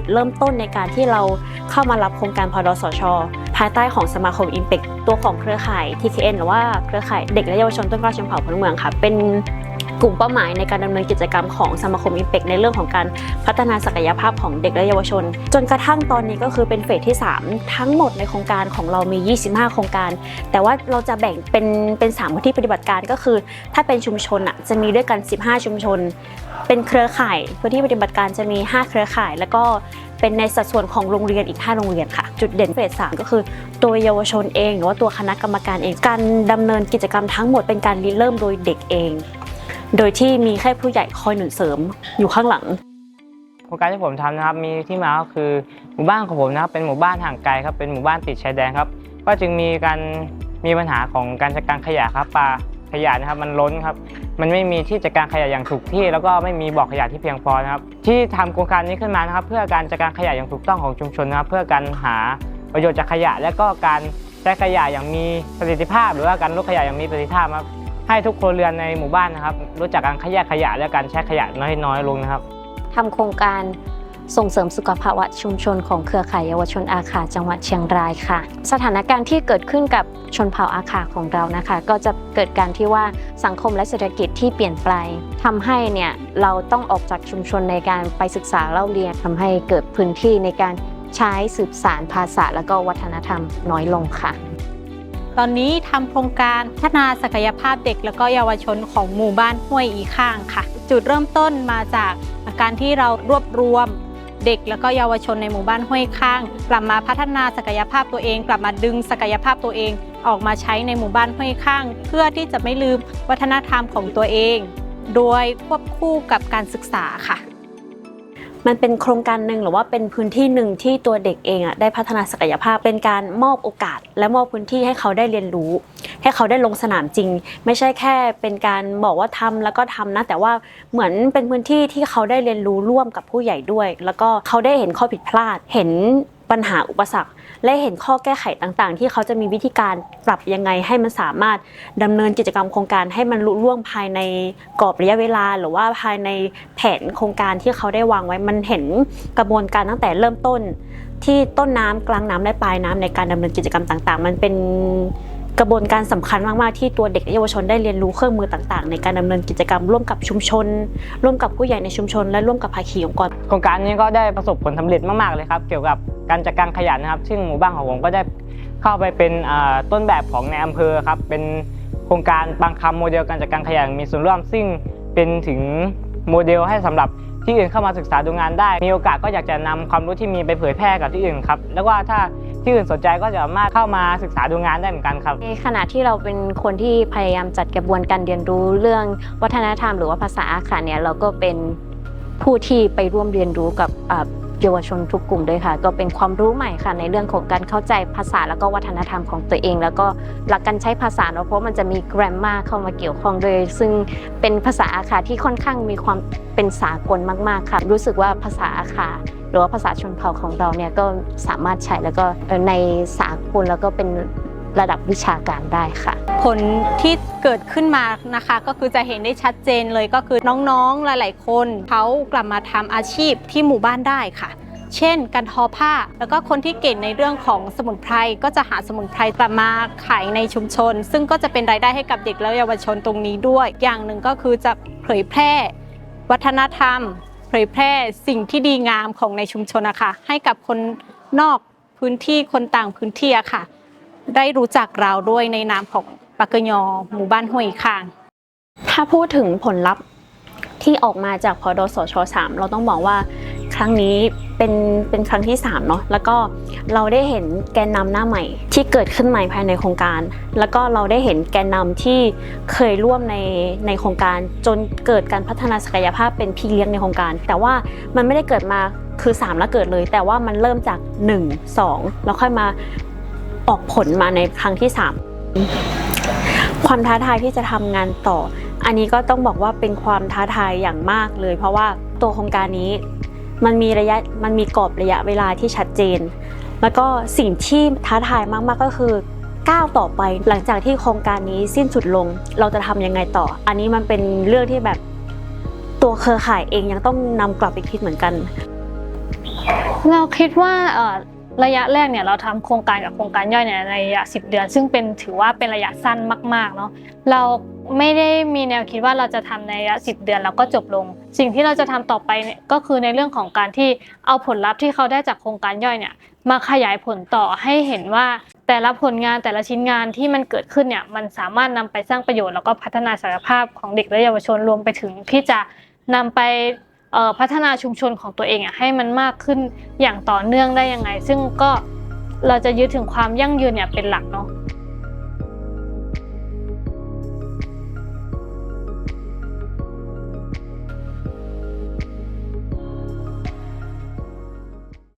จุดเริ่มต้นในการที่เราเข้ามารับโครงการพดสช ภายใต้ของสมาคม Impact ตัวของเครือข่าย TKN หรือว่าเครือข่ายเด็กและเยาวชนต้นกล้าชนเผ่าพลเมืองค่ะเป็น กลุ่มเป้าหมายในการดำเนินกิจกรรมของสมาคม Impact ในเรื่องของการพัฒนาศักยภาพของเด็กและเยาวชน จนกระทั่งตอนนี้ก็คือเป็นเฟสที่ 3 ทั้งหมดในโครงการของเรามี 25 โครงการ แต่ว่าเราจะแบ่งเป็นเป็น3พื้นที่ปฏิบัติการก็คือ ถ้าเป็นชุมชนอะจะมีด้วยกัน 15 ชุมชน เป็นเครือข่ายพื้นที่ปฏิบัติการจะมี 5 เครือข่าย แล้วก็เป็นในสัดส่วนของโรงเรียนอีก 5 โรงเรียนค่ะ จุดเด่นเฟสสามก็คือตัวเยาวชนเอง หรือว่าตัวคณะกรรมการเองการดำเนินกิจกรรมทั้งหมดเป็นการริเริ่มโดยเด็กเอง โดยที่มีแค่ผู้ใหญ่คอยหนุนเสริมอยู่ข้างหลังโครงการที่ผมทำนะครับมีที่มาก็คือหมู่บ้านของผมนะครับเป็นหมู่บ้านห่างไกลครับเป็นหมู่บ้านติดชายแดนครับ ก็จึงมีการมีปัญหาของการจัดการขยะครับปลาขยะนะครับมันล้นครับ มันไม่มีที่จัดการขยะอย่างถูกที่ แล้วก็ไม่มีบ่อขยะที่เพียงพอนะครับ ที่ทำโครงการนี้ขึ้นมานะครับ เพื่อการจัดการขยะอย่างถูกต้องของชุมชนนะครับ เพื่อการหาประโยชน์จากขยะ และก็การใช้ขยะอย่างมีประสิทธิภาพ หรือว่าการลดขยะอย่างมีประสิทธิภาพครับ ให้ทุกครัวเรือนในหมู่บ้านนะครับ รู้จักการขยะขยะและการใช้ขยะน้อยๆลงนะครับทำโครงการส่งเสริมสุขภาวะชุมชนของเครือข่ายเยาวชนอาขาจังหวัดเชียงรายค่ะ สถานการณ์ที่เกิดขึ้นกับชนเผ่าอาขาของเรานะคะ ก็จะเกิดการที่ว่าสังคมและเศรษฐกิจที่เปลี่ยนไปทำให้เนี่ยเราต้องออกจากชุมชนในการไปศึกษาเล่าเรียนทำให้เกิดพื้นที่ในการใช้สืบสารภาษาและก็วัฒนธรรมน้อยลงค่ะ ตอนนี้ทำโครงการพัฒนาศักยภาพเด็ก และก็เยาวชนของหมู่บ้านห้วยอีข้างค่ะ จุดเริ่มต้นมาจากการที่เรารวบรวมเด็กและก็เยาวชนในหมู่บ้านห้วยข้าง กลับมาพัฒนาศักยภาพตัวเอง กลับมาดึงศักยภาพตัวเอง ออกมาใช้ในหมู่บ้านห้วยข้าง เพื่อที่จะไม่ลืมวัฒนธรรมของตัวเอง โดยควบคู่กับการศึกษาค่ะ มันเป็นโครงการหนึ่งหรือว่าเป็นพื้นที่หนึ่งที่ตัวเด็กเองอะได้พัฒนาศักยภาพเป็นการมอบโอกาส และมอบพื้นที่ให้เขาได้เรียนรู้ ให้เขาได้ลงสนามจริง ไม่ใช่แค่เป็นการบอกว่าทำแล้วก็ทำนะ แต่ว่าเหมือนเป็นพื้นที่ที่เขาได้เรียนรู้ร่วมกับผู้ใหญ่ด้วย แล้วก็เขาได้เห็นข้อผิดพลาดเห็น ปัญหาอุปสรรค และเห็นข้อแก้ไขต่างๆ ที่เขาจะมีวิธีการปรับยังไงให้มันสามารถดำเนินกิจกรรมโครงการให้มันลุล่วงภายในกรอบระยะเวลา หรือว่าภายในแผนโครงการที่เขาได้วางไว้มันเห็นกระบวนการตั้งแต่เริ่มต้น ที่ต้นน้ำกลางน้ำและปลายน้ำในการดำเนินกิจกรรมต่าง ๆ มันเป็น กระบวนการสำคัญมากๆที่ตัวเด็กและเยาวชนได้เรียนรู้เครื่องมือต่างๆ ในการดำเนินกิจกรรมร่วมกับชุมชน ร่วมกับผู้ใหญ่ในชุมชน และร่วมกับภาคีองค์กรโครงการนี้ก็ได้ประสบผลสำเร็จมากๆเลยครับเกี่ยวกับการจัดการขยะนะครับ ซึ่งหมู่บ้านของผมก็ได้เข้าไปเป็นต้นแบบของในอำเภอครับเป็นโครงการบางคำโมเดลการจัดการขยะมีส่วนร่วมซึ่งเป็นถึงโมเดลให้สำหรับ ที่อื่นเข้ามาศึกษาดูงานได้ มีโอกาสก็อยากจะนำความรู้ที่มีไปเผยแพร่กับที่อื่นครับ แล้วก็ถ้าที่อื่นสนใจก็สามารถเข้ามาศึกษาดูงานได้เหมือนกันครับ ในขณะที่เราเป็นคนที่พยายามจัดกระบวนการเรียนรู้เรื่องวัฒนธรรม หรือว่าภาษาอาขาเนี่ยเราก็เป็นผู้ที่ไปร่วมเรียนรู้กับ เยาวชนทุกกลุ่มด้วยค่ะ ก็เป็นความรู้ใหม่ค่ะ ในเรื่องของการเข้าใจภาษาแล้วก็วัฒนธรรมของตัวเอง แล้วก็หลักการใช้ภาษาเนอะเพราะมันจะมี grammar เข้ามาเกี่ยวข้องด้วย ซึ่งเป็นภาษาอาขาที่ค่อนข้างมีความเป็นสากลมากๆค่ะ รู้สึกว่าภาษาอาขาหรือว่าภาษาชนเผ่าของเราเนี่ยก็สามารถใช้แล้วก็ในสากลแล้วก็เป็นระดับวิชาการได้ค่ะ ผลที่เกิดขึ้นมานะคะ ก็คือจะเห็นได้ชัดเจนเลยก็คือน้องๆหลาย ๆ คนเขากลับมาทำอาชีพที่หมู่บ้านได้ค่ะเช่น การทอผ้า แล้วก็คนที่เก่งในเรื่องของสมุนไพรก็จะหาสมุนไพรกลับมาขายในชุมชน ซึ่งก็จะเป็นรายได้ให้กับเด็กและเยาวชนตรงนี้ด้วย อย่างหนึ่งก็คือจะเผยแพร่ วัฒนธรรม เผยแพร่สิ่งที่ดีงามของในชุมชนนะคะให้กับคนนอกพื้นที่คนต่างพื้นที่อะค่ะ ได้รู้จักเราด้วยในนามของ ปากกยอ หมู่บ้านห้วยข้าง ถ้าพูดถึงผลลัพธ์ที่ออกมาจากพดสช3เราต้องบอกว่าครั้งนี้เป็นเป็นครั้งที่3เนาะแล้วก็เราได้เห็นแกนนำหน้าใหม่ที่เกิดขึ้นใหม่ภายในโครงการ แล้วก็เราได้เห็นแกนนำที่เคยร่วมในในโครงการ จนเกิดการพัฒนาศักยภาพเป็นพี่เลี้ยงในโครงการ แต่ว่ามันไม่ได้เกิดมาคือ 3 แล้วเกิดเลย แต่ว่ามันเริ่มจาก 1 2 แล้วค่อยมาออกผลมาในครั้งที่ 3 ความท้าทายที่จะทำงานต่อ อันนี้ก็ต้องบอกว่าเป็นความท้าทายอย่างมากเลย เพราะว่าตัวโครงการนี้มันมีระยะมันมีกรอบระยะเวลาที่ชัดเจน แล้วก็สิ่งที่ท้าทายมากๆก็คือก้าวต่อไปหลังจากที่โครงการนี้สิ้นสุดลงเราจะทำยังไงต่อ อันนี้มันเป็นเรื่องที่แบบตัวเครือข่ายเองยังต้องนำกลับไปคิดเหมือนกัน เราคิดว่า ระยะแรกเนี่ยเราทำโครงการกับโครงการย่อยเนี่ยในระยะ 10 เดือน ซึ่งเป็นถือว่าเป็นระยะสั้นมากๆเนาะเราไม่ได้มีแนวคิดว่าเราจะทำในระยะ 10 เดือนแล้วก็จบลง สิ่งที่เราจะทำต่อไปเนี่ยก็คือในเรื่องของการที่เอาผลลัพธ์ที่เขาได้จากโครงการย่อยเนี่ยมาขยายผลต่อให้เห็นว่าแต่ละผลงานแต่ละชิ้นงานที่มันเกิดขึ้นเนี่ยมันสามารถนำไปสร้างประโยชน์แล้วก็พัฒนาศักยภาพของเด็กและเยาวชนรวมไปถึงที่จะนำไป พัฒนาชุมชนของตัวเองให้มันมากขึ้นอย่างต่อเนื่องได้ยังไง ซึ่งก็เราจะยึดถึงความยั่งยืนเนี่ยเป็นหลักเนาะ